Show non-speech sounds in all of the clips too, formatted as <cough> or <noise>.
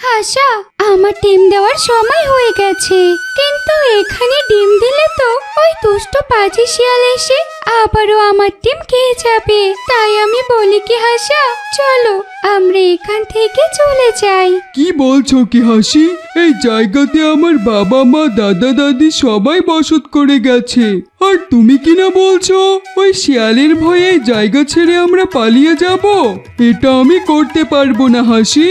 আশা, আমার ডিম দেওয়ার সময় হয়ে গেছে। কিন্তু এখানে ডিম দিলে তো ওই দুষ্ট পাজি শিয়াল এসে আবারও আমার ডিম খেয়ে যাবে। তাই আমি বলি কি হাসা চলো আমরা এখান থেকে চলে যাই। কি বলছো কি, হাসি? এই জায়গাতে আমার বাবা মা, দাদা দাদি সবাই বসত করে গেছে। আর তুমি কি না বলছো? ওই শিয়ালের ভয়ে জায়গা ছেড়ে আমরা পালিয়ে যাব? এটা আমি করতে পারব না, হাসি।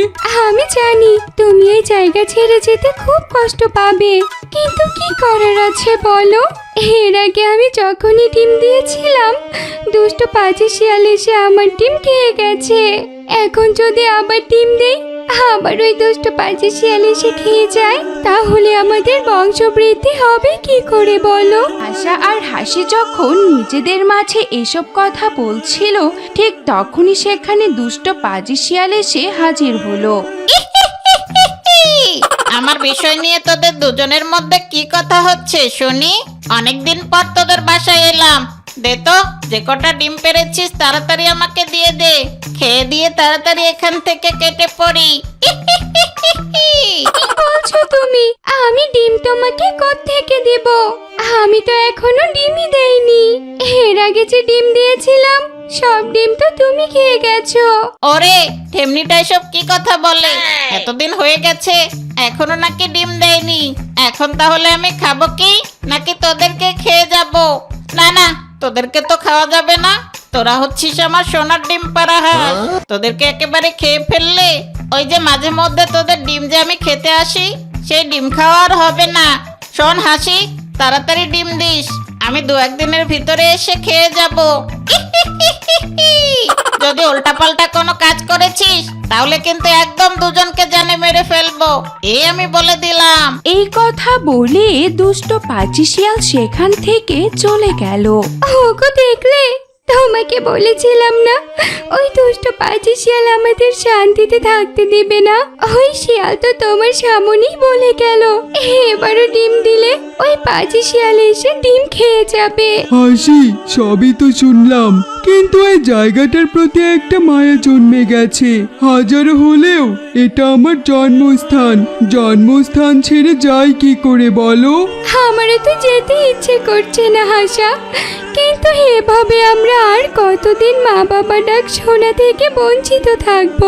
আমি জানি তুমি এই জায়গা ছেড়ে যেতে খুব কষ্ট পাবে। কিন্তু কি করার আছে বলো? এর আগে আমি যখনই ডিম দিয়েছিলাম, দুষ্ট পাজি শিয়াল এসে আমার ডিম খেয়ে গেছে। এখন যদি আবার ডিম দেই আবার ওই দুষ্ট পাজি শিয়াল এসে খেয়ে যায়। তাহলে আমাদের বংশবৃদ্ধি হবে কি করে বলো? আশা আর হাসি যখন নিজেদের মাঝে এসব কথা বলছিল ঠিক তখনই সেখানে দুষ্ট পাজি শিয়াল এসে হাজির হলো। আমার বিষয় নিয়ে তোদের দুজনের মধ্যে কি কথা হচ্ছে শুনি? অনেকদিন পর তোদের বাসায় এলাম। দে তো যে কটা ডিম পেরেছিস তাড়াতাড়ি আমাকে দিয়ে দে। খেয়ে দিয়ে তাড়াতাড়ি এখান থেকে কেটে পড়ি। কি বলছো তুমি? আমি ডিম তোমাকে থেকে দেব? আমি তো এখনও ডিমই দেইনি। এর আগে যে ডিম দিয়েছিলাম সব ডিম তো তুমি খেয়ে গেছো। ওরে ঠেমনিটা এসব কি কথা বলে? এতদিন হয়ে গেছে এখনও নাকি ডিম দেয়নি। এখন তাহলে আমি খাব কি? নাকি তোদেরকে খেয়ে যাব? না না তোদেরকে তো খাওয়া যাবে না। তোরা হচ্ছিস আমার সোনার ডিম পাড়া হাঁস তোদেরকে একেবারে খেয়ে ফেললে ওই যে মাঝে মধ্যে তোদের ডিম যে আমি খেতে আসি সেই ডিম খাওয়া আর হবে না। শোন হাসি তাড়াতাড়ি ডিম দিস। আমি দু একদিনের ভিতরে এসে খেয়ে যাব। <laughs> যদি উল্টাপাল্টা কোনো কাজ করেছিস তাহলে কিন্তু একদম দুজনকে জানে মেরে ফেলব। এই আমি বলে দিলাম। এই কথা বলে দুষ্ট পাচিশিয়াল সেখান থেকে চলে গেল। ওগো দেখলে? তোমাকে বলেছিলাম না ওই দুষ্ট পাজি শিয়াল আমাদের শান্তিতে থাকতে দেবে না। ওই শিয়াল তো তোমার সামনেই বলে গেল। এবারও ডিম দিলে ওই পাজি শিয়াল এসে ডিম খেয়ে যাবে। হাসি সবই তো শুনলাম। কিন্তু এই জায়গাটার প্রতি একটা মায়া জন্মে গেছে। হাজারো হলেও এটা আমার জন্মস্থান। জন্মস্থান ছেড়ে যাই কি করে বলো? আমারও তো যেতে ইচ্ছে করছে না হাসা। কিন্তু এভাবে আমরা আর কতদিন মা বাবা ডাক শোনা থেকে বঞ্চিত থাকব?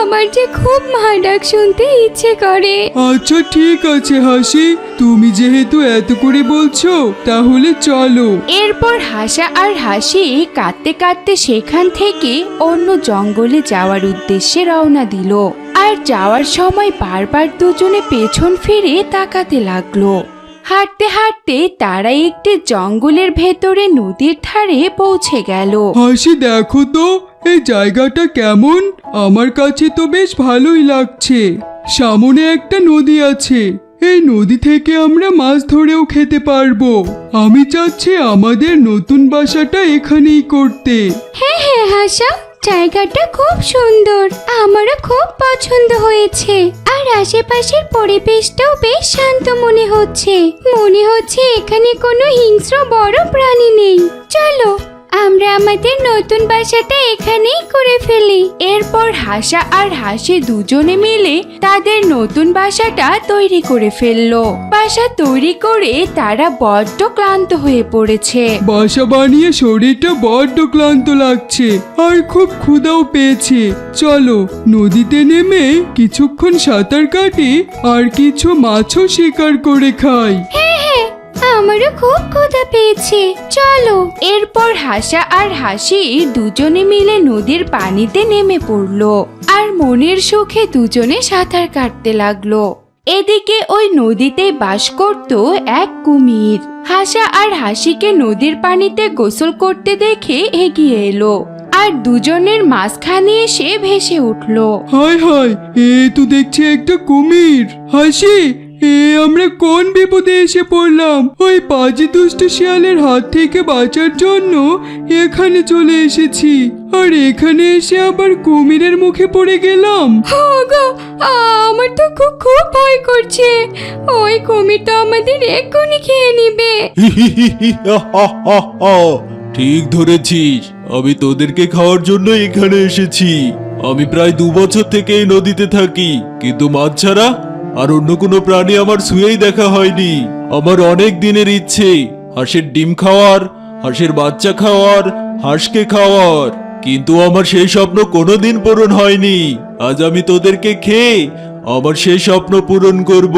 আমার যে খুব মা ডাক শুনতে ইচ্ছে করে। আচ্ছা ঠিক আছে হাসি। তুমি যেহেতু এত করে বলছো তাহলে চলো। এরপর হাসা আর হাসি কাঁদতে কাঁদতে সেখান থেকে অন্য জঙ্গলে যাওয়ার উদ্দেশ্যে রওনা দিল। আর যাওয়ার সময় বারবার দুজনে পেছন ফিরে তাকাতে লাগল। হাঁটতে হাঁটতে তারা একটি জঙ্গলের ভেতরে নদীর ধারে পৌঁছে গেল। হাসি দেখো তো এই জায়গাটা কেমন? আমার কাছে তো বেশ ভালোই লাগছে। সামনে একটা নদী আছে। এই নদী থেকে আমরা মাছ ধরেও খেতে পারব। আমি চাচ্ছি আমাদের নতুন বাসাটা এখানেই করতে। হ্যাঁ হ্যাঁ হাসা। জায়গাটা খুব সুন্দর। আমারও খুব পছন্দ হয়েছে। আর আশেপাশের পরিবেশটাও বেশ শান্ত মনে হচ্ছে। মনে হচ্ছে এখানে কোনো হিংস্র বড় প্রাণী নেই। চলো আমরা আমাদের নতুন বাসাটা এখানেই করে ফেলি। এরপর হাসা আর হাসি দুজনে মিলে তাদের নতুন বাসাটা তৈরি করে ফেলল। বাসা তৈরি করে তারা বড্ড ক্লান্ত হয়ে পড়েছে। বাসা বানিয়ে শরীরটা বড্ড ক্লান্ত লাগছে। আর খুব ক্ষুধাও পেয়েছে। চলো নদীতে নেমে কিছুক্ষণ সাঁতার কাটি আর কিছু মাছও শিকার করে খাই। হ্যাঁ হ্যাঁ আমারও খুব ক্ষুধা পেয়েছে। চলো। এরপর হাসা আর হাসি দুজনে মিলে নদীর পানিতে নেমে পড়ল আর মনের সুখে দুজনে সাঁতার কাটতে লাগল। এদিকে ওই নদীতে বাস করত এক কুমির। হাসা আর হাসিকে নদীর পানিতে গোসল করতে দেখে এগিয়ে এলো আর দুজনের মাঝখানে এসে ভেসে উঠল। হায় হায় এ তো দেখছি একটা কুমির। হাসি এ আমরা কোন বিপদে এসে পড়লাম? ওই পাজি দুষ্ট শিয়ালের হাত থেকে বাঁচার জন্য এখানে চলে এসেছি। আর এখানে এসে আবার কুমিরের মুখে পড়ে গেলাম। ওগো আমার তো খুব খুব ভয় করছে। ওই কুমির তো আমাদের এক্ষুনি খেয়ে নিবে। <laughs> ঠিক ধরেছিস। আমি তোদেরকে খাওয়ার জন্য এখানে এসেছি। আমি প্রায় দু বছর থেকে এই নদীতে থাকি কিন্তু মাছ ছাড়া আর অন্য কোনো প্রাণী আমার শুয়েই দেখা হয়নি। আমার অনেক দিনের ইচ্ছে, হাঁসের ডিম খাওয়ার, হাঁসের বাচ্চা খাওয়ার, হাঁসকে খাওয়ার। কিন্তু আমার সেই স্বপ্ন কোনোদিন পূরণ হয়নি। আজ আমি তোদেরকে খেয়ে আমার সেই স্বপ্ন পূরণ করব।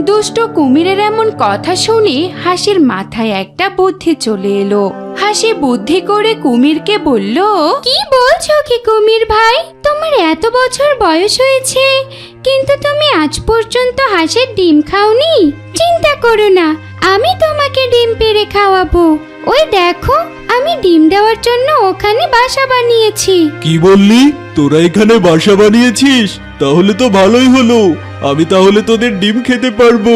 দুষ্ট কুমিরের এমন কথা শুনে হাসির মাথায় একটা বুদ্ধি চলে এলো। হাসি বুদ্ধি করে কুমিরকে বলল কি বলছো কি কুমির ভাই? তোমার এত বছর বয়স হয়েছে কিন্তু তুমি আজ পর্যন্ত হাঁসের ডিম খাওনি? চিন্তা করো না আমি তোমাকে ডিম পেড়ে খাওয়াবো। ওই দেখো আমি ডিম দেওয়ার জন্য ওখানে বাসা বানিয়েছি। কি বললি? তোরা এখানে বাসা বানিয়েছিস? তাহলে তো ভালোই হলো। আমি তাহলে তোদের ডিম খেতে পারব।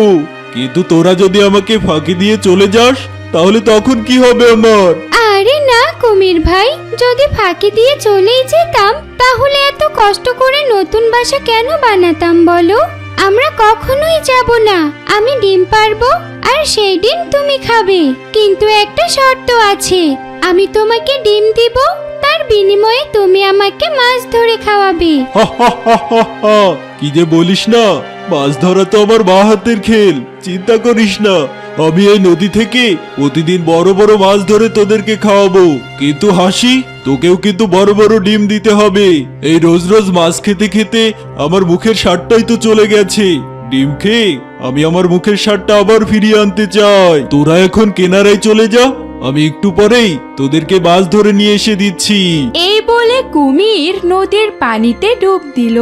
কিন্তু তোরা যদি আমাকে ফাঁকি দিয়ে চলে যাস তাহলে তখন কি হবে আমার? আরে না কুমির ভাই যদি ফাঁকি দিয়ে চলেই যেতাম তাহলে এত কষ্ট করে নতুন বাসা কেন বানাতাম বলো? আমরা কখনোই যাব না আমি ডিম পারব আর সেই ডিম তুমি খাবে। কিন্তু একটা শর্ত আছে আমি তোমাকে ডিম দিব তার বিনিময়ে তুমি আমাকে মাছ ধরে খাওয়াবে। হা হা হা হা হা। কি যে বলিস না মাছ ধরা তো আমার বা হাতের খেল চিন্তা করিস না। আমি এই নদী থেকে প্রতিদিন বড় বড় মাছ ধরে তোদেরকে খাওয়াবো। কিন্তু হাসি, তোকেও কিন্তু বড় বড় ডিম দিতে হবে। এই রোজ রোজ মাছ খেতে খেতে আমার মুখের স্বাদটাই তো চলে গেছে। ডিম খেয়ে আমি আমার মুখের স্বাদটা আবার ফিরিয়ে আনতে চাই। তোরা এখন কেনারায় চলে যা, আমি একটু পরেই তোদেরকে মাছ ধরে নিয়ে এসে দিচ্ছি। এই বলে কুমির নদীর পানিতে ডুব দিল।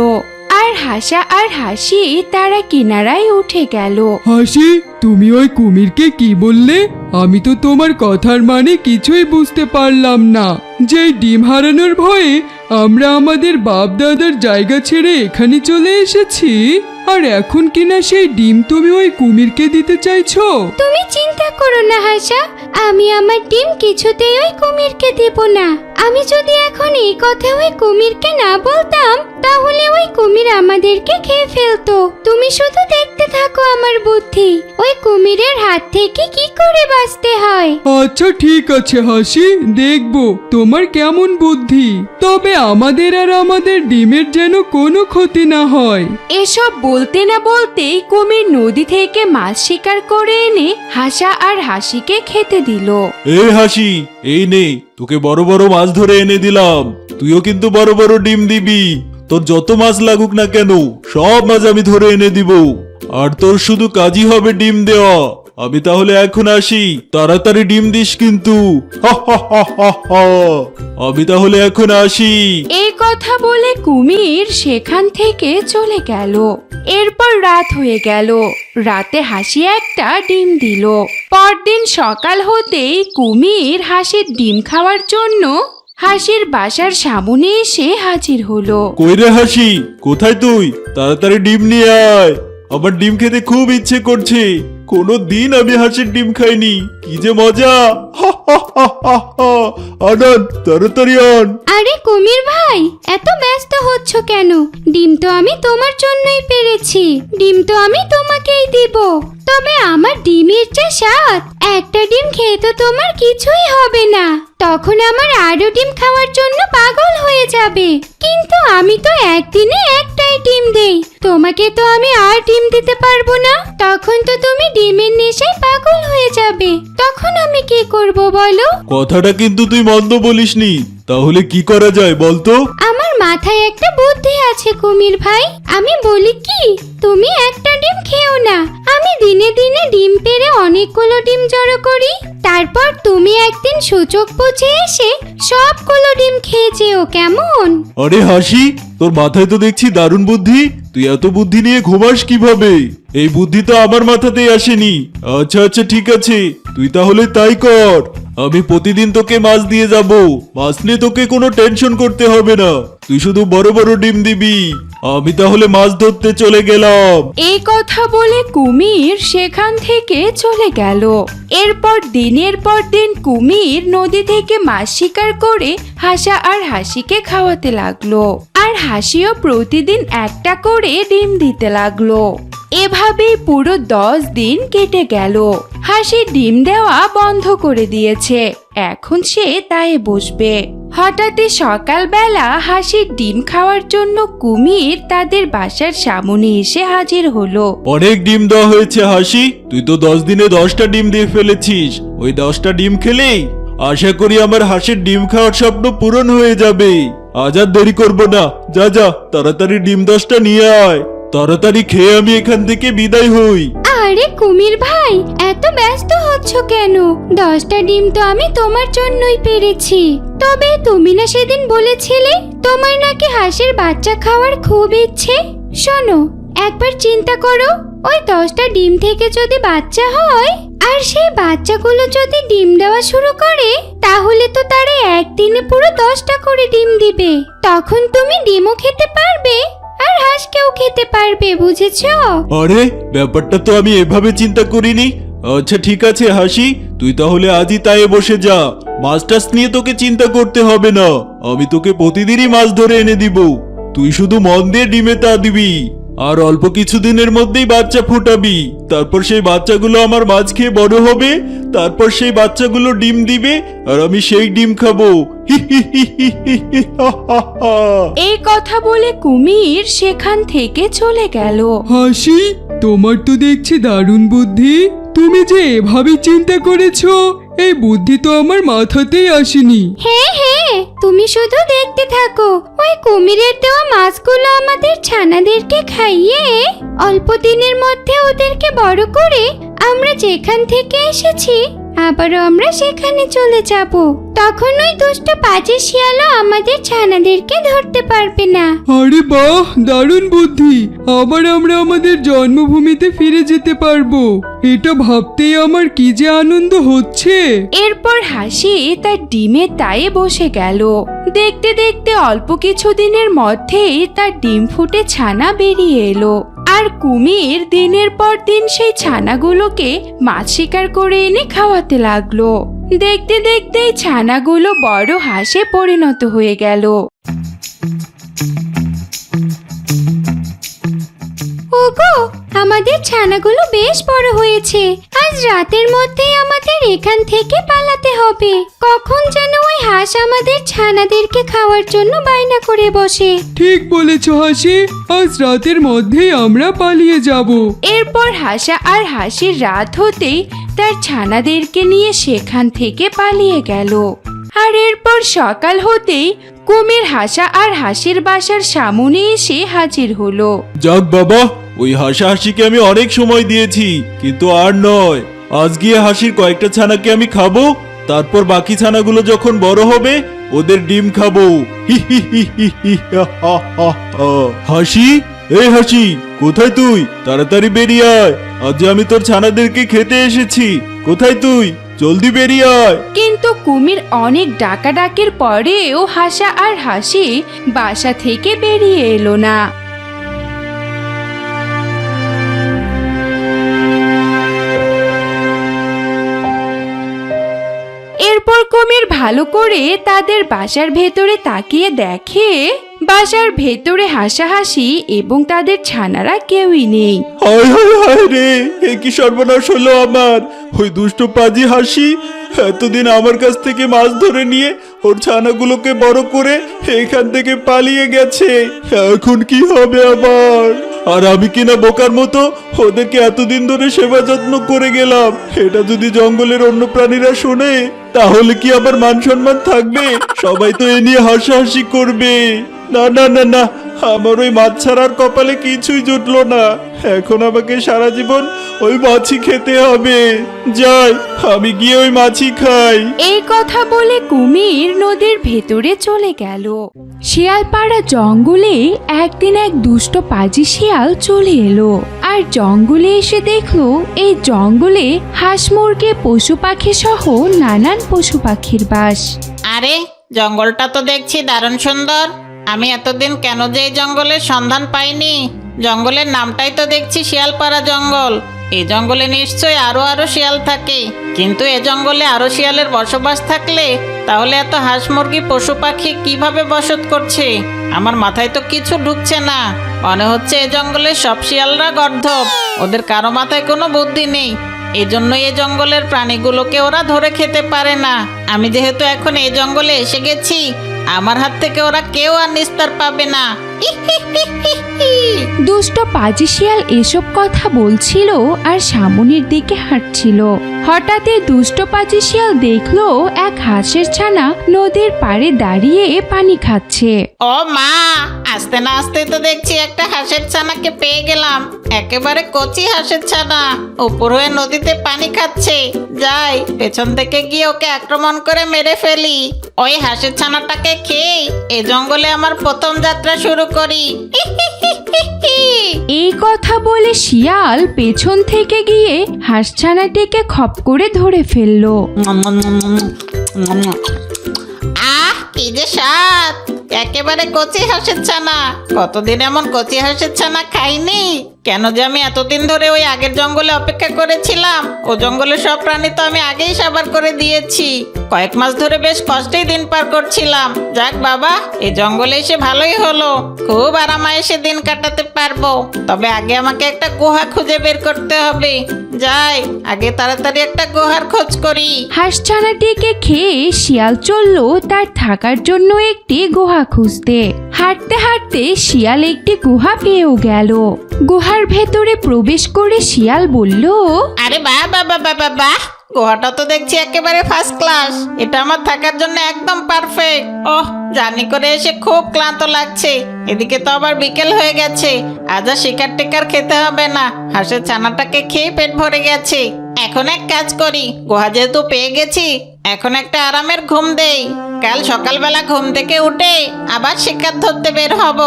আর হাসা আর হাসি তারা কিনারায় উঠে গেল। হাসি তুমি ওই কুমিরকে কি বললে? আমি তো তোমার কথার মানে কিছুই বুঝতে পারলাম না। যে ডিম হারানোর ভয়ে আমরা আমাদের বাপ দাদার জায়গা ছেড়ে এখানে চলে এসেছি। আর এখন কিনা সেই ডিম তুমি ওই কুমিরকে দিতে চাইছো? তুমি চিন্তা করো না হাসা। আমি আমার ডিম কিছুতেই ওই কুমিরকে দেব না। আমি যদি এখন এই কথা ওই কুমিরকে না বলতাম তাহলে ওই কুমির আমাদেরকে খেয়ে ফেলতো। তুমি শুধু দেখতে থাকো আমার বুদ্ধি। ওই কুমিরের হাত থেকে কি করে বাঁচতে হয়? আচ্ছা ঠিক আছে হাসি দেখব। তোমার কেমন বুদ্ধি? তবে আমাদের আর আমাদের ডিমের যেন কোনো ক্ষতি না হয়। এসব বলতে না বলতেই কুমির নদী থেকে মাছ শিকার করে এনে হাসা আর হাসিকে খেতে দিল। এই হাসি এই নে তোকে বড় বড় মাছ ধরে এনে দিলাম। তুইও কিন্তু বড় বড় ডিম দিবি। তোর যত মাছ লাগুক না কেন, সব মাছ আমি ধরে এনে দিব। আর তোর শুধু কাজই হবে ডিম দেওয়া। আমি তাহলে এখন আসি। তাড়াতাড়ি ডিম দিস কিন্তু। আমি তাহলে এখন আসি। এই কথা বলে কুমির সেখান থেকে চলে গেল। এরপর রাত হয়ে গেল। রাতে হাসি একটা ডিম দিল। পরদিন সকাল হতেই কুমির হাসির ডিম খাওয়ার জন্য হাসির বাসার সামনে এসে হাজির হলো। কই রে হাসি? কোথায় তুই? তাড়াতাড়ি ডিম নিয়ে আয়। আমার ডিম খেতে খুব ইচ্ছে করছে। কোনো দিন আমি হাঁসের ডিম খাইনি। কি যে মজা। হা হা হা হা হা। আনন তাড়াতাড়ি আন। আরে কুমির ভাই, এত ব্যস্ত হচ্ছ কেন? ডিম তো আমি তোমার জন্যই পেরেছি। ডিম তো আমি তোমাকেই দিব। তবে আমার ডিমের যা স্বাদ, একটা ডিম খেয়ে তো তোমার কিছুই হবে না। তখন আমার আরও ডিম খাওয়ার জন্য পাগল হয়ে যাবে। কিন্তু আমি তো একদিনে একটাই ডিম দেই। তোমাকে তো আমি আর ডিম দিতে পারব না। তখন তো তুমি ডিমের নেশায় পাগল হয়ে যাবে। তখন আমি কি করব বলো? কথাটা কিন্তু তুই মন্দ বলিসনি। তাহলে কি করা যায় বলতো? আমার মাথায় একটা বুদ্ধি আছে কুমির ভাই। আমি বলি কি তুমি একটা ডিম খেও না। আমি দিনে দিনে ডিম পেড়ে অনেকগুলো ডিম জড়ো করি। তারপর তুমি একদিন সূচক বুঝে এসে সবগুলো ডিম খেয়ে যেও কেমন? আরে হাসি তোর মাথায় তো দেখছি দারুণ বুদ্ধি। তুই এত বুদ্ধি নিয়ে ঘুমাস কীভাবে? এই বুদ্ধি তো আমার মাথাতেই আসেনি। আচ্ছা আচ্ছা ঠিক আছে। তুই তাহলে তাই কর। আমি প্রতিদিন তোকে মাছ দিয়ে যাব। মাছ নিয়ে তোকে কোনো টেনশন করতে হবে না। তুই শুধু বড় বড় ডিম দিবি। আমি তাহলে মাছ ধরতে চলে গেলাম। এই কথা বলে কুমির সেখান থেকে চলে গেল। এরপর দিনের পর দিন কুমির নদী থেকে মাছ শিকার করে হাসা আর হাসিকে খাওয়াতে লাগল। আর হাসিও প্রতিদিন একটা করে ডিম দিতে লাগল। এভাবেই পুরো দশ দিন কেটে গেল। হাসি ডিম দেওয়া বন্ধ করে দিয়েছে। এখন সে তাই বসবে হঠাৎই সকালবেলা হাসির ডিম খাওয়ার জন্য কুমির তাদের বাসার সামনে এসে হাজির হলো। অনেক ডিম দেওয়া হয়েছে হাসি, তুই তো দশ দিনে দশটা ডিম দিয়ে ফেলেছিস। ওই দশটা ডিম খেলেই আশা করি আমার হাসির ডিম খাওয়ার স্বপ্ন পূরণ হয়ে যাবে। আজ আর দেরি করব না। যা যা, তাড়াতাড়ি ডিম দশটা নিয়ে আয়। তাড়াতাড়ি খেয়ে আমি এখান থেকে বিদায় হই। আরে কুমির ভাই, এত ব্যস্ত হচ্ছ কেন? দশটা ডিম তো আমি তোমার জন্যই পেরেছি। তবে তুমি না সেদিন বলেছিলে তোমার নাকি হাঁসের বাচ্চা খাওয়ার খুব ইচ্ছে? শোনো, একবার চিন্তা করো, ওই দশটা ডিম থেকে যদি বাচ্চা হয়, আর সেই বাচ্চাগুলো যদি ডিম দেওয়া শুরু করে, তাহলে তো তারা একদিনে পুরো দশটা করে ডিম দিবে। তখন তুমি ডিমও খেতে পারবে। পারবে বুঝেছ? আরে, ব্যাপারটা তো আমি এভাবে চিন্তা করিনি। আচ্ছা ঠিক আছে, হাসি, তুই তাহলে আজই তাই বসে যা। মাছ টাছ নিয়ে তোকে চিন্তা করতে হবে না। আমি তোকে প্রতিদিনই মাছ ধরে এনে দিব। তুই শুধু মন দিয়ে ডিমে তা দিবি। আর অল্প কিছুদিনের মধ্যেই বাচ্চা ফুটাবি। তারপর সেই বাচ্চাগুলো আমার মাছ খেয়ে বড় হবে তারপর সেই বাচ্চাগুলো ডিম দিবে আর আমি সেই ডিম খাব। এই কথা বলে কুমির সেখান থেকে চলে গেল। হাসি তোমার তো দেখছি দারুণ বুদ্ধি। তুমি যে এভাবে চিন্তা করেছ এই বুদ্ধি তো আমার মাথাতেই আসেনি। হ্যাঁ হ্যাঁ তুমি শুধু দেখতে থাকো। ওই কুমিরের দেওয়া মাছগুলো আমাদের ছানাদেরকে খাইয়ে অল্প দিনের মধ্যে ওদেরকে বড় করে আমরা যেখান থেকে এসেছি আবারও আমরা সেখানে চলে যাব। তখন ওই দুষ্ট পাজি শিয়ালও আমাদের ছানাদেরকে ধরতে পারবে না। আরে বাহ দারুণ বুদ্ধি। আবার আমরা আমাদের জন্মভূমিতে ফিরে যেতে পারব। এটা ভাবতেই আমার কি যে আনন্দ হচ্ছে। এরপর হাসি তার ডিমের তায়ে বসে গেল। দেখতে দেখতে অল্প কিছুদিনের মধ্যেই তার ডিম ফুটে ছানা বেরিয়ে এলো। আর কুমির দিনের পর দিন সেই ছানাগুলোকে মাছ শিকার করে এনে খাওয়াতে লাগল। দেখতে দেখতেই ছানাগুলো বড় হাসে পরিণত হয়ে গেল। ওগো আমাদের ছানাগুলো বেশ বড় হয়েছে। আজ রাতের মধ্যেই আমাদের এখান থেকে পালাতে হবে। কখন যেন ওই হাঁস আমাদের ছানাদেরকে খাওয়ার জন্য বায়না করে বসে। ঠিক বলেছ হাসি। আজ রাতের মধ্যেই আমরা পালিয়ে যাব। এরপর হাসা আর হাসির রাত হতেই তার ছানাদেরকে নিয়ে সেখান থেকে পালিয়ে গেল। আর এরপর সকাল হতেই কুমির হাসা আর হাসির বাসার সামনে এসে হাজির হলো। যাক বাবা ওই হাসাহাসিকে আমি অনেক সময় দিয়েছি, কিন্তু আর নয়। আজ গিয়ে হাসির কয়েকটা ছানাকে আমি খাব, তারপর বাকি ছানাগুলো যখন বড় হবে, ওদের ডিম খাব। হাসি এই হাসি, কোথায় তুই? তাড়াতাড়ি বেরিয়ে আয়। আজ আমি তোর ছানাদেরকে খেতে এসেছি, কোথায় তুই? জলদি বেরিয়ে আয়। কিন্তু কুমির অনেক ডাকাডাকির পরেও হাসা আর হাসি বাসা থেকে বেরিয়ে এলো না। এরপর কুমির ভালো করে তাদের বাসার ভেতরে তাকিয়ে দেখে, বাসার ভেতরে হাসাহাসি এবং তাদের ছানারা কেউই নেই। হায় হায় হায় রে, এ কি সর্বনাশ হলো আমার? ওই দুষ্ট পাজি হাসি, এতদিন আমার কাছ থেকে মাছ ধরে নিয়ে ওর ছানাগুলোকে বড় করে এখান থেকে পালিয়ে গেছে। এখন কি হবে আবার আর আমি কিনা বোকার মতো ওদেরকে এতদিন ধরে সেবা যত্ন করে গেলাম। এটা যদি জঙ্গলের অন্য প্রাণীরা শোনে, তাহলে কি আবার মান সম্মান থাকবে? সবাই তো এ নিয়ে হাসাহাসি করবে। না না না না আমার ওই মাছ ছাড়ার কপালে কিছুই জুটলো না। এখন আমাকে সারা জীবন ওই মাছি খেতে হবে। যাই আমি গিয়ে ওই মাছি খাই। এই কথা বলে কুমির নদীর ভেতরে চলে গেল। শিয়ালপাড়া জঙ্গলে একদিন এক দুষ্ট পাজি শিয়াল চলে এলো। আর জঙ্গলে এসে দেখল এই জঙ্গলে হাঁস মুরগি পশু পাখি সহ নানান পশু পাখির বাস। আরে জঙ্গলটা তো দেখছি দারুণ সুন্দর। আমি এতদিন কেন যে এই জঙ্গলের সন্ধান পাইনি? জঙ্গলের নামটাই তো দেখছি শিয়ালপাড়া জঙ্গল। এই জঙ্গলে নিশ্চয়ই আরও আরও শিয়াল থাকে। কিন্তু এ জঙ্গলে আরও শিয়ালের বসবাস থাকলে তাহলে এত হাঁস মুরগি, পশু পাখি কীভাবে বসত করছে? আমার মাথায় তো কিছু ঢুকছে না। মনে হচ্ছে এ জঙ্গলে সব শিয়ালরা গর্ধব। ওদের কারও মাথায় কোনো বুদ্ধি নেই। এজন্যই এ জঙ্গলের প্রাণীগুলোকে ওরা ধরে খেতে পারে না। আমি যেহেতু এখন এই জঙ্গলে এসে গেছি আমার হাত থেকে ওরা কেউ আর নিস্তার পাবে না। <laughs> দুষ্ট পাজি শিয়াল এসব কথা বলছিল আর সামনের দিকে হাঁটছিল। হঠাৎই দুষ্ট পাজি শিয়াল দেখল এক হাঁসের ছানা নদীর পাড়ে দাঁড়িয়ে পানি খাচ্ছে। ও মা, আস্তে না আস্তে তো দেখছি একটা হাঁসের ছানাকে পেয়ে গেলাম। একেবারে কচি হাঁসের ছানা উপর হয়ে নদীতে পানি খাচ্ছে। যাই, পেছন থেকে গিয়ে ওকে আক্রমণ করে মেরে ফেলি। ওই হাঁসের ছানাটাকে খেয়ে এ জঙ্গলে আমার প্রথম যাত্রা শুরু করি। <laughs> এই কথা বলে শিয়াল পেছন থেকে গিয়ে হাঁসছানাটিকে খপ করে ধরে ফেলল। আহ কি যে স্বাদ। একেবারে কচি হাঁসের ছানা। কতদিন এমন কচি হাঁসের ছানা খাইনি? কেন যে আমি এতদিন ধরে ওই আগের জঙ্গলে অপেক্ষা করেছিলাম? ও জঙ্গলের সব প্রাণী তো আমি আগেই সাবার করে দিয়েছি। কয়েক মাস ধরে বেশ কষ্টেই দিন পার করছিলাম। যাক বাবা, এই জঙ্গলে এসে ভালোই হলো। খুব আরামায়েসে দিন কাটাতে পারব। তবে আগে আমাকে একটা গুহা খুঁজে বের করতে হবে। যাই, আগে তাড়াতাড়ি একটা গুহার খোঁজ করি। হাঁস হাঁসছানাটিকে খেয়ে শিয়াল চলল তার থাকার জন্য একটি গুহা খুঁজতে। হাঁটতে হাঁটতে শিয়াল একটি গুহা পেয়েও গেল। গুহার ভেতরে প্রবেশ করে শিয়াল বলল, আরে বাহ বাহ বাহ বাহ বাহ বাহ গুহাটা তো দেখছি একেবারে ফার্স্ট ক্লাস এটা আমার থাকার জন্য একদম পারফেক্ট ওহ, জার্নি করে এসে খুব ক্লান্ত লাগছে। এদিকে তো আবার বিকেল হয়ে গেছে। আজ আর শিকার টিকার খেতে হবে না। হাঁসের ছানাটাকে খেয়ে পেট ভরে গেছে। এখন এক কাজ করি, গুহা যেহেতু পেয়ে গেছি এখন একটা আরামের ঘুম দেই। কাল সকালবেলা ঘুম থেকে উঠে আবার শিকার ধরতে বের হব।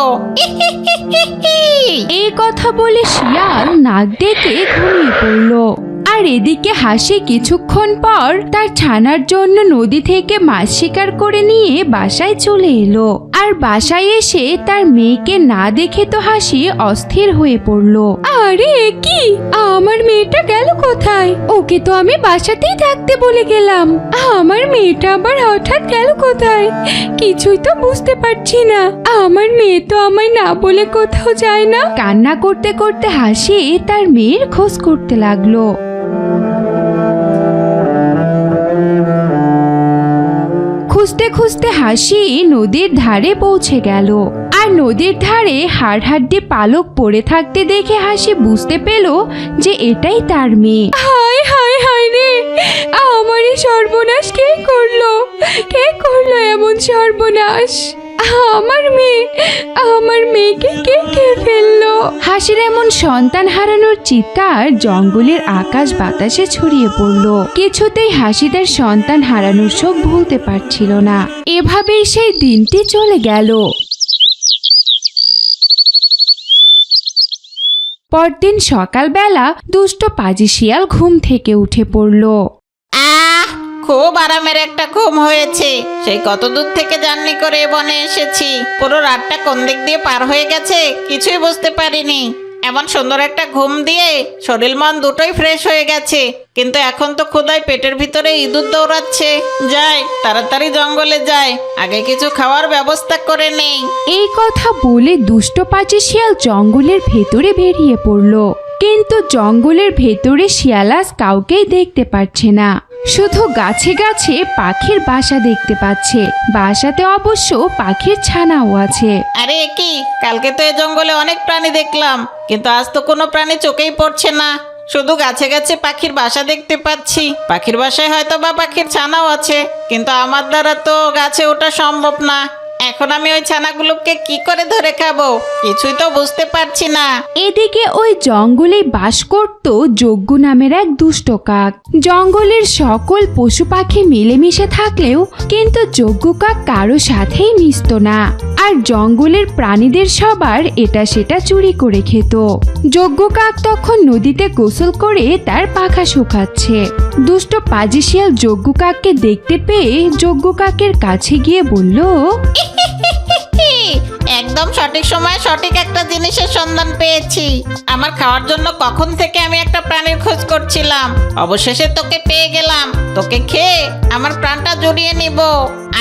এই কথা বলে শিয়াল নাক ডেকে ঘুমিয়ে পড়ল। আর এদিকে হাসি কিছুক্ষণ পর তার ছানার জন্য নদী থেকে মাছ শিকার করে নিয়ে বাসায় চলে এলো। আর বাসায় এসে তার মেয়েকে না দেখে তো হাসি অস্থির হয়ে পড়ল। আরে কি? আমার মেয়েটা গেল কোথায়? ওকে তো আমি বাসাতেই থাকতে বলে গেলাম। আমার মেয়েটা আবার হঠাৎ গেল কোথায়? কিছুই তো বুঝতে পারছি না। আমার মেয়ে তো আমায় না বলে কোথাও যায় না। কান্না করতে করতে হাসি তার মেয়ের খোঁজ করতে লাগল। খুঁজতে খুঁজতে হাসি নদীর ধারে পৌঁছে গেল। আর নদীর ধারে হাড় হাড্ডি পালক পড়ে থাকতে দেখে হাসি বুঝতে পেল যে এটাই তার মেয়ে। হায় হায় হায় রে! আমারই সর্বনাশ কে করল? কে করল এমন সর্বনাশ? আমার মেয়ে, আমার মেয়েকে কে কে ফেলল? হাসির এমন সন্তান হারানোর চিৎকার জঙ্গলের আকাশ বাতাসে ছড়িয়ে পড়ল। কিছুতেই হাসি তার সন্তান হারানোর শোক ভুলতে পারছিল না। এভাবেই সেই দিনটি চলে গেল। পরদিন সকালবেলা দুষ্ট পাজি শিয়াল ঘুম থেকে উঠে পড়ল। খুব আরামের একটা ঘুম হয়েছে। সেই কত দূর থেকে জার্নি করে বনে এসেছি। পুরো রাতটা কোন দিক দিয়ে পার হয়ে গেছে কিছুই বুঝতে পারিনি। এমন সুন্দর একটা ঘুম দিয়ে শরীর মন দুটোই ফ্রেশ হয়ে গেছে। কিন্তু এখন তো খোদাই পেটের ভিতরে ইঁদুর দৌড়াচ্ছে। যাই, তাড়াতাড়ি জঙ্গলে যাই। আগে কিছু খাওয়ার ব্যবস্থা করে নেই। এই কথা বলে দুষ্ট পাজি শিয়াল জঙ্গলের ভেতরে বেরিয়ে পড়ল। কিন্তু জঙ্গলের ভেতরে শিয়ালাস কাউকেই দেখতে পাচ্ছে না। শুধু গাছে গাছে পাখির বাসা দেখতে পাচ্ছে। বাসাতে অবশ্য পাখির ছানাও আছে। আরে কি? কালকে তো এ জঙ্গলে অনেক প্রাণী দেখলাম। কিন্তু আজ তো কোনো প্রাণী চোখেই পড়ছে না। শুধু গাছে গাছে পাখির বাসা দেখতে পাচ্ছি। পাখির বাসায় হয়তো বা পাখির ছানাও আছে। কিন্তু আমার দ্বারা তো গাছে ওঠা সম্ভব না। এখন আমি ওই ছানাগুলোকে কি করে ধরে খাব? কিছুই তো বুঝতে পারছি না। এদিকে ওই জঙ্গলে বাস করত যজ্ঞ নামের এক দুষ্ট কাক। জঙ্গলের সকল পশু পাখি মিলেমিশে থাকলেও কিন্তু যজ্ঞ কাক কারও সাথেই মিশত না। আর জঙ্গলের প্রাণীদের সবার এটা সেটা চুরি করে খেত। যজ্ঞ কাক তখন নদীতে গোসল করে তার পাখা শুকাচ্ছে। দুষ্ট পাজিশিয়াল যজ্ঞ কাককে দেখতে পেয়ে যজ্ঞ কাকের কাছে গিয়ে বলল <laughs> একদম সঠিক সময়ে সঠিক একটা জিনিসের সন্ধান পেয়েছি। আমার খাওয়ার জন্য কখন থেকে আমি একটা প্রাণীর খোঁজ করছিলাম? অবশেষে তোকে পেয়ে গেলাম। তোকে খেয়ে আমার প্রাণটা জড়িয়ে নিব।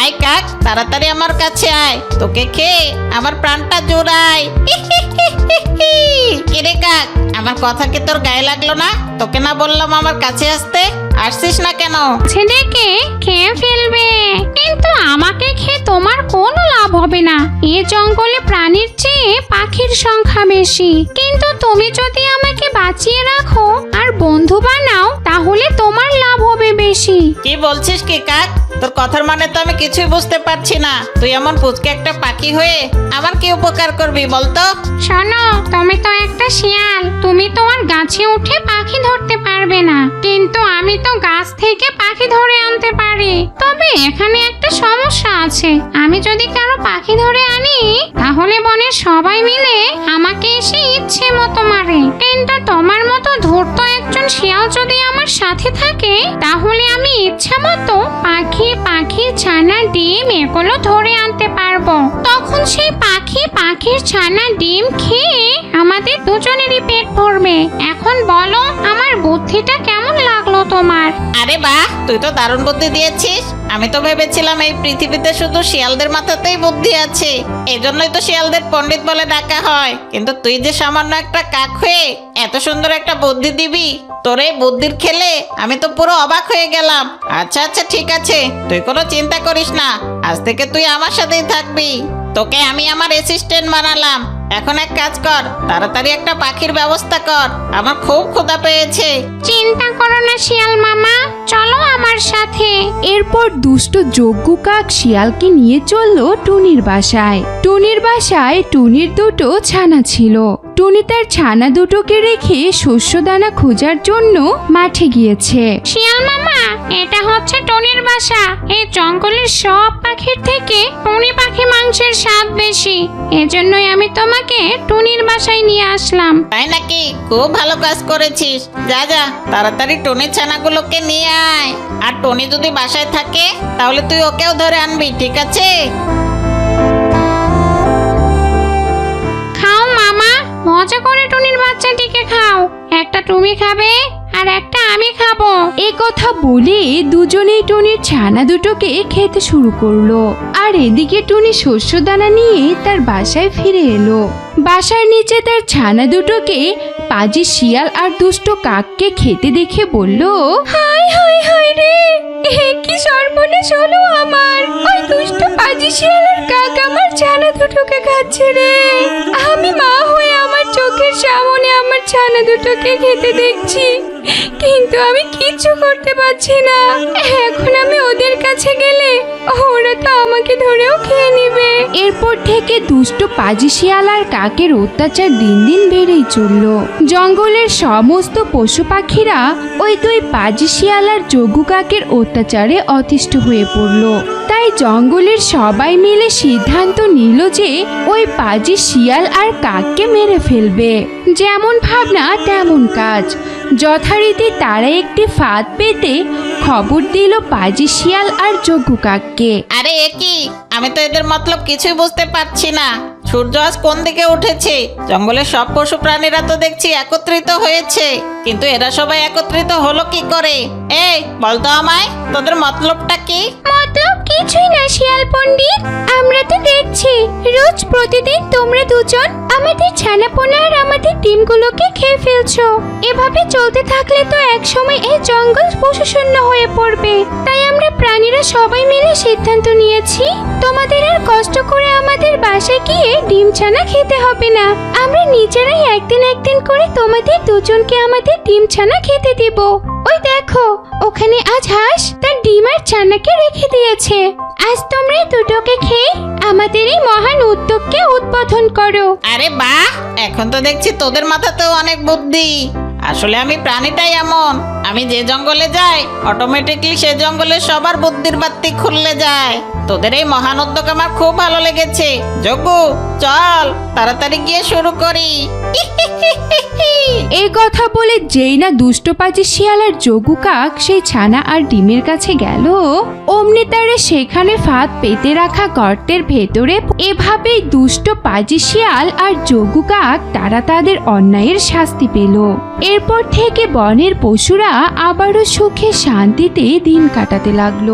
আয় কাক, তাড়াতাড়ি আমার কাছে আয়। তোকে খেয়ে আমার প্রাণটা জোড়াই। <laughs> কিরে কাক, আমার কথা কি তোর গায়ে লাগল না? তোকে না বললাম আমার কাছে আসতে? আসছিস না কেন? ছেলেকে খেয়ে ফেলবে। কিন্তু আমাকে খেয়ে তোমার কোনো লাভ হবে না। এ জঙ্গলে প্রাণীর চেয়ে পাখির সংখ্যা বেশি। কিন্তু তুমি যদি আমাকে বাঁচিয়ে রাখো আর বন্ধু বানাও, তাহলে তোমার লাভ হবে। বেশি কি বলছিস কি কাক তোর কথার মানে তো আমি কিছুই বুঝতে পারছি না। তুই এমন পুচকে একটা পাখি হয়ে আমার কি উপকার করবি বলতো? শোনো তুমি তো একটা শিয়াল। তুমি তোমার গাছে উঠে পাখি ধরতে পারবে না। কিন্তু আমি তো গাছ থেকে পাখি ধরে আনতে পারি। তবে এখানে একটা সমস্যা আছে। আমি যদি কারও পাখি ধরে আনি তাহলে বনের সবাই মিলে আমাকে এসে ইচ্ছে মতো মারে। কিন্তু তোমার মতো ধূর্ত একজন শিয়াল যদি আমার সাথে থাকে তাহলে আমি ইচ্ছা মতো পাখি পাখি ছানা ডিম এগুলো ধরে আনতে পারব। তখন সেই পাখি পাখির ছানা ডিম খেয়ে আমাদের দুজনেরই পেট ভরবে। এখন বলো, আমার বুদ্ধিটা কেমন লাগল? তোমার। আরে বাহ, তুই তো দারুণ বুদ্ধি দিয়েছিস। আমি তো ভেবেছিলাম এই পৃথিবীতে শুধু শিয়ালদের মাথাতেই বুদ্ধি আছে। এই জন্যই তো শিয়ালদের পণ্ডিত বলে ডাকা হয়। কিন্তু তুই যে সামান্য একটা কাক হয়ে এত সুন্দর একটা বুদ্ধি দিবি, তোর এই বুদ্ধির খেলে আমি তো পুরো অবাক হয়ে গেলাম। আচ্ছা আচ্ছা ঠিক আছে। তুই কোনো চিন্তা করিস না। আজ থেকে তুই আমার সাথেই থাকবি। তোকে আমি আমার অ্যাসিস্ট্যান্ট বানালাম। এখন এক কাজ কর, তাড়াতাড়ি একটা পাখির ব্যবস্থা কর। আমার খুব ক্ষুধা পেয়েছে। চিন্তা করো না শিয়াল মামা, চলো আমার সাথে। এরপর দুষ্ট যজ্ঞ কাক শিয়ালকে নিয়ে চলল টুনির বাসায়। টুনির বাসায় টুনির দুটো ছানা ছিল। টুনি তার ছানা দুটোকে রেখে শস্য দানা খোঁজার জন্য মাঠে গিয়েছে। শিয়াল মামা। এটা হচ্ছে টনির বাসা। এই জঙ্গলের সব পাখির থেকে টুনি পাখি মাংসের স্বাদ বেশি। এজন্যই আমি তোমাকে টুনির বাসায় নিয়ে আসলাম। তাই নাকি? খুব ভালো কাজ করেছিস। যা যা তাড়াতাড়ি টনির ছানাগুলোকে নিয়ে আয়। আর টনি যদি বাসায় থাকে তাহলে তুই ওকেও ধরে আনবি ঠিক আছে? খাও মামা। মজা করে টুনির বাচ্চাটিকে খাও। একটা তুমি খাবে? আর একটা আমি খাব। এ কথা বলে দুজনেই টুনির ছানা দুটোকে খেতে শুরু করল। আর এদিকে টুনি শস্য দানা নিয়ে তার বাসায় ফিরে এলো। বাসার নিচে তার ছানা দুটোকে পাজি শিয়াল আর দুষ্ট কাককে খেতে দেখে বলল, হাই হাই হাই রে কি সর্বনাশ হলো আমার। ওই দুষ্ট পাজি শিয়ালের কাক আমার ছানা দুটোকে খাচ্ছে রে। আমি মা হয়ে আমার চোখের সামনে আমার ছানা দুটোকে খেতে দেখছি। কিন্তু আমি কিচ্ছু করতে পারছি না। এখন আমি ওদের কাছে গেলে ওরা তো আমাকে ধরেও খেয়ে নিবে। এরপর থেকে দুষ্ট পাজি শিয়াল আর কাকের অত্যাচার দিন দিন বেড়েই চলল। জঙ্গলের সমস্ত পশু পাখিরা ওই দুই পাজি শিয়াল আর যোগু কাকের অত্যাচারে অতিষ্ঠ হয়ে পড়ল। তাই জঙ্গলের সবাই মিলে সিদ্ধান্ত নিল যে ওই পাজি শিয়াল আর কাককে মেরে ফেলবে। যেমন ভাবনা তেমন কাজ। যথারীতি তারা একটি ফাঁদ পেতে খবর দিল পাজি শিয়াল আর যোগ্য কাককে। আরে এ কি? আমি তো এদের মতলব কিছুই বুঝতে পারছি না। সূর্য আজ কোন দিকে উঠেছে? জঙ্গলের সব পশু প্রাণীরা তো দেখছি একত্রিত হয়েছে। কিন্তু এরা সবাই একত্রিত হলো কি করে? এই বলতো আমায় তোদের মতলবটা কি? মতলব কিছুই না, শিয়াল পণ্ডিত। আমরা তো দেখছি, রোজ প্রতিদিন তোমরা দুজন আমাদের ছানাপোনা আর আমাদের ডিমগুলোকে খেয়ে ফেলছো। এভাবে চলতে থাকলে তো একসময় এই জঙ্গল পশুশূন্য হয়ে পড়বে। তাই আমরা প্রাণীরা সবাই মিলে সিদ্ধান্ত নিয়েছি, তোমাদের আর কষ্ট করে আমাদের বাসায় গিয়ে ডিম ছানা খেতে হবে না। আমরা নিজেরাই একদিন একদিন করে তোমাদের দুজনকে আমাদের ডিম ছানা খেতে দিব। ওই দেখো, ওখানে আজ হাঁস ডিম ছানাকে রেখে দিয়েছে। আজ তোমরা দুটোকে খেয়ে আমাদের এই মহান উদ্যোগকে উদ্বোধন করো। আরে বাহ, এখন তো দেখছি তোদের মাথাতেও অনেক বুদ্ধি। আসলে আমি প্রাণীটাই এমন। আমি যে জঙ্গলে যাই অটোমেটিকলি সে জঙ্গলে সবার বুদ্ধির বাত্তি খুললে যায়। তোদের এই মহান উদ্যোগ আমার খুব ভালো লেগেছে। যোগু, চল, তাড়াতাড়ি গিয়ে শুরু করি। <laughs> এই কথা বলে যেই না দুষ্ট পাজি শিয়াল আর যোগু কাক সেই ছানা আর ডিমের কাছে গেল। অমনি তারা সেখানে ফাঁদ পেতে রাখা গর্তের ভেতরে এভাবেই দুষ্ট পাজি শিয়াল আর যোগু কাক তারা তাদের অন্যায়ের শাস্তি পেল। এরপর থেকে বনের পশুরা আবারও সুখে শান্তিতে দিন কাটাতে লাগল।